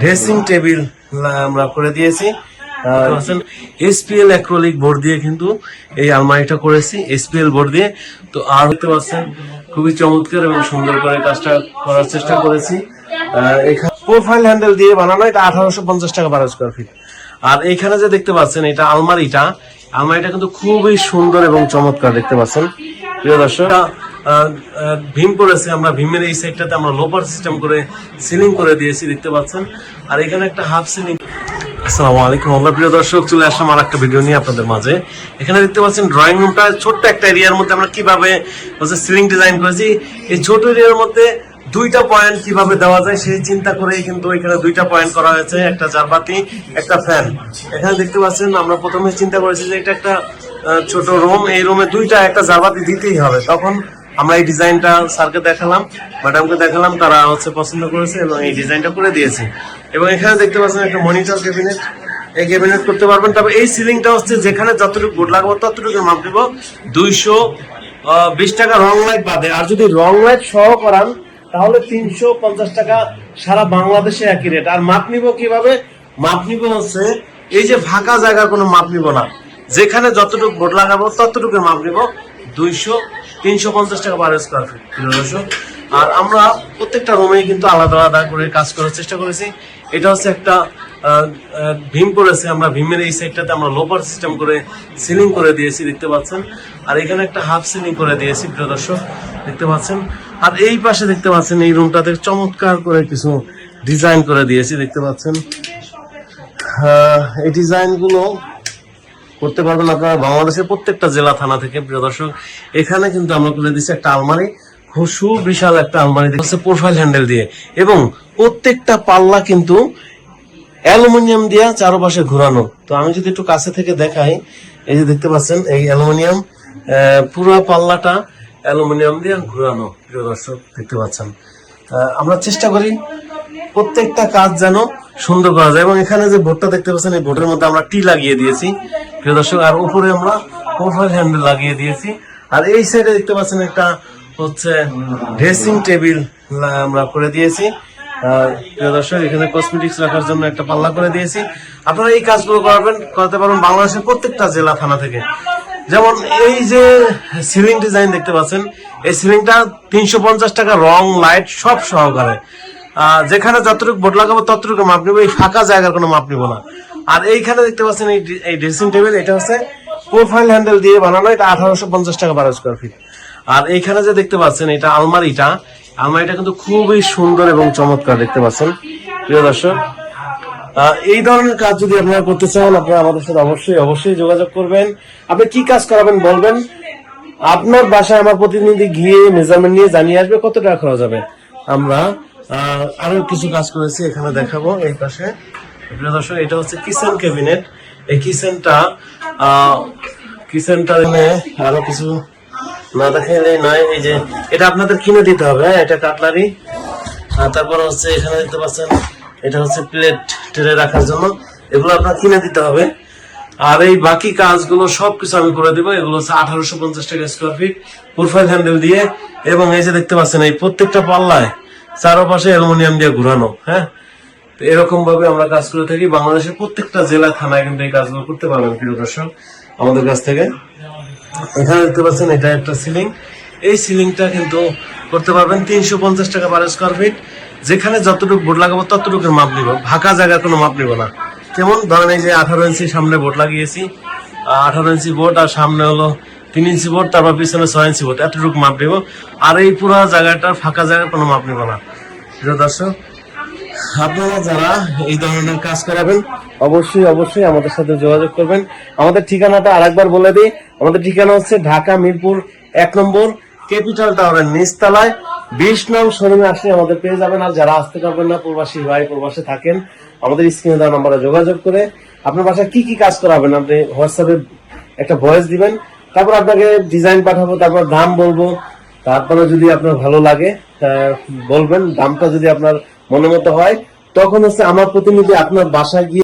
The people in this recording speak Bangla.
ড্রেসিং টেবিল আমরা করে দিয়েছি। এসপিএল অ্যাক্রোলিক বোর্ড দিয়ে কিন্তু এই আলমারিটা করেছি এসপিএল বোর্ড দিয়ে। তো আর দেখতে পাচ্ছেন খুবই চমৎকার এবং সুন্দর করে কাজটা করার চেষ্টা করেছি। এখানে প্রোফাইল হ্যান্ডেল দিয়ে বানানো এটা আঠারোশো পঞ্চাশ টাকা বারো স্কোয়ার ফিট আর এখানে যে দেখতে পাচ্ছেন এটা আলমারিটা আলমারিটা কিন্তু খুবই সুন্দর এবং চমৎকার দেখতে পাচ্ছেন। প্রিয় দর্শক ভীম করেছে, আমরা ভীমের এই সাইডটাতে আমরা লোপার সিস্টেম করে সিলিং করে দিয়েছি, দেখতে পাচ্ছেন। আর এখানে একটা হাফ সিলিং দর্শক, চলে আসলাম ভিডিও নিয়ে আপনাদের মাঝে। এখানে দেখতে পাচ্ছেন ড্রয়িং রুমটা ছোট্ট একটা এরিয়ার মধ্যে আমরা কীভাবে সিলিং ডিজাইন করেছি। এই ছোট এরিয়ার মধ্যে দুইটা পয়েন্ট কীভাবে দেওয়া যায় সেই চিন্তা কিন্তু এখানে দুইটা পয়েন্ট করা হয়েছে, একটা একটা ফ্যান এখানে দেখতে পাচ্ছেন, আমরা প্রথমে চিন্তা করেছি যে এটা একটা ছোট রুম এই রুমে দুইটা একটা জারবাতি দিতেই হবে। তখন আমরা এই ডিজাইনটা স্যারকে দেখালাম, ম্যাডামকে দেখালাম, তারা হচ্ছে পছন্দ করেছে এবং এই ডিজাইনটা করে দিয়েছে। এবং এখানে দেখতে পাচ্ছেন একটা মনিটর ক্যাবিনেট। এই ক্যাবিনেট করতে পারবেন। তবে এই সিলিংটা হচ্ছে যেখানে যতটুকু বোর্ড লাগাবো ততটুকু মাপ দিব। দুইশো বিশ টাকা রং লাইট বাদে। আর যদি রং লাইট সহ করান, তাহলে তিনশো পঞ্চাশ টাকা সারা বাংলাদেশে একই রেট আর মাপ নিব কীভাবে? মাপ নিব হচ্ছে এই যে ফাঁকা জায়গার কোনো মাপ নিব না। যেখানে যতটুকু বোর্ড লাগাবো ততটুকু মাপ নিব দুইশো তিনশো পঞ্চাশ টাকা বারো স্কোয়ার ফিট দর্শক। আর আমরা প্রত্যেকটা রুমে কিন্তু আলাদা আলাদা করে কাজ করার চেষ্টা করেছি। এটা হচ্ছে একটা ভীম করেছে আমরা ভীমের এই সাইডটাতে আমরা লোপার সিস্টেম করে সিলিং করে দিয়েছি, দেখতে পাচ্ছেন। আর এখানে একটা হাফ সিলিং করে দিয়েছি, প্রিয় দর্শক, দেখতে পাচ্ছেন। আর এই পাশে দেখতে পাচ্ছেন এই রুমটাতে চমৎকার করে কিছু ডিজাইন করে দিয়েছি, দেখতে পাচ্ছেন। এই ডিজাইনগুলো করতে পারবেন আপনারা বাংলাদেশের প্রত্যেকটা জেলা, থানা থেকে, প্রিয় দর্শক। এখানে কিন্তু আমরা করে দিচ্ছি একটা আলমারি। খুব সুবিশাল একটা আলমারি দেখছে প্রোফাইল হ্যান্ডেল দিয়ে। এবং প্রত্যেকটা পাল্লা কিন্তু অ্যালুমিনিয়াম দিয়ে চারপাশে ঘোরানো। তো আমি যদি একটু কাছে থেকে দেখাই, এই যে দেখতে পাচ্ছেন, এই অ্যালুমিনিয়াম পুরো পাল্লাটা অ্যালুমিনিয়াম দিয়ে ঘোরানো, প্রিয় দর্শক, দেখতে পাচ্ছেন। আমরা চেষ্টা করি প্রত্যেকটা কাজ যেন সুন্দর করা যায়। এবং এখানে যে বোর্ডটা দেখতে পাচ্ছেন, এই বোর্ডের মধ্যে আমরা টি লাগিয়ে দিয়েছি। প্রিয় দর্শক, আর উপরে আমরা প্রোফাইল হ্যান্ডেল লাগিয়ে দিয়েছি। আর এই সাইডে দেখতে পাচ্ছেন একটা হচ্ছে ড্রেসিং টেবিল আমরা করে দিয়েছি। এখানে কসমেটিক্স রাখার জন্য একটা পাল্লা করে দিয়েছি। আপনারা এই কাজগুলো করবেন, করতে পারবেন বাংলাদেশের প্রত্যেকটা জেলা, থানা থেকে। যেমন এই যে সিলিং ডিজাইন দেখতে পাচ্ছেন, এই সিলিংটা তিনশো পঞ্চাশ টাকা, রং লাইট সব সহকারে। যেখানে যতটুকু বোর্ড লাগাবো ততটুকু মাপ নিবো, এই ফাঁকা জায়গার কোনো মাপ নিবো না। আর এইখানে দেখতে পাচ্ছেন এই ড্রেসিং টেবিল, এটা হচ্ছে প্রোফাইল হ্যান্ডেল দিয়ে বানানো, এটা আঠারোশো পঞ্চাশ টাকা বারো স্কোয়ার ফিট আর এইখানে যে দেখতে পাচ্ছেন, এটা আলমারিটা আলমারিটা কিন্তু খুবই সুন্দর এবং চমৎকার দেখতে পাচ্ছেন। প্রিয় দর্শক এই ধরনের কাজ যদি আপনারা করতে চান, আপনারা আমাদের সাথে অবশ্যই অবশ্যই যোগাযোগ করবেন। আপনি কি কাজ করাবেন বলবেন? আপনার বাসায় আমার প্রতিনিধি গিয়ে মেজারমেন্ট নিয়ে জানিয়ে আসবে কত টাকা খরচ হবে। আমরা আরও কিছু কাজ করেছি, এখানে দেখাবো এই পাশে। প্রিয় দর্শক, এটা হচ্ছে কিচেন ক্যাবিনেট। এই কিচেনটা কিচেনটা আরও কিছু না নয় এই যে, এটা আপনাদের কিনে দিতে হবে হ্যাঁ এটা কাটলারি। তারপর হচ্ছে এখানে এটা হচ্ছে প্লেট রাখার জন্য। এগুলো আপনার কিনে দিতে হবে। আর এই বাকি কাজগুলো সবকিছু আমি করে দিব। এগুলো হচ্ছে আঠারোশো পঞ্চাশ টাকা স্কোয়ার ফিট প্রোফাইল হ্যান্ডেল দিয়ে। এবং এই যে দেখতে পাচ্ছেন, এই প্রত্যেকটা পাল্লায় চারপাশে অ্যালুমিনিয়াম দিয়ে ঘুরানো হ্যাঁ। তো এরকম ভাবে আমরা কাজ করে থাকি। বাংলাদেশের প্রত্যেকটা জেলা, থানায় কিন্তু এই কাজগুলো করতে পারবেন, প্রিয় দর্শক। আমাদের কাছ থেকে। এখানে দেখতে পাচ্ছেন, এটা একটা সিলিং। এই সিলিংটা কিন্তু করতে পারবেন তিনশো পঞ্চাশ টাকা বারো স্কোয়ার ফিট যেখানে যতটুকু বোর্ড লাগাবো ততটুকু মাপ নিব। ফাঁকা জায়গার কোনো মাপ নিব না। যেমন ধরেন এই যে আঠারো ইঞ্চি সামনে বোর্ড লাগিয়েছি। আঠারো ইঞ্চি বোর্ড আর সামনে হলো তিন ইঞ্চি বোর্ড, তারপর পিছনে ছয় ইঞ্চি বোর্ড। এতটুকু মাপ নিব। আর এই পুরো জায়গাটার ফাঁকা জায়গার কোনো মাপ নিব না। প্রিয় দর্শক আপনারা যারা এই ধরনের কাজ করাবেন, অবশ্যই অবশ্যই আমাদের সাথে যোগাযোগ করবেন। আমাদের ঠিকানাটা আরেকবার বলে দিই। আমাদের ঠিকানা হচ্ছে ঢাকা মিরপুর এক নম্বর, ক্যাপিটাল টাওয়ারের নিচতলায়। বিশ নং শোরুমে আসলে আমাদের পেয়ে যাবেন। আর যারা আসতে পারবেন না, প্রবাসী ভাই প্রবাসে থাকেন, আমাদের স্ক্রিনে দেওয়া নাম্বারে যোগাযোগ করে আপনার বাসায় কি কি কাজ করাবেন, আপনি হোয়াটসঅ্যাপে একটা ভয়েস দিবেন। তারপর আপনাকে ডিজাইন পাঠাবো, তারপর দাম বলব। তারপরে যদি আপনার ভালো লাগে বলবেন। দামটা যদি আপনার মনের মতো হয় তখন হচ্ছে আমার প্রতিনিধি আপনার বাসায় গিয়ে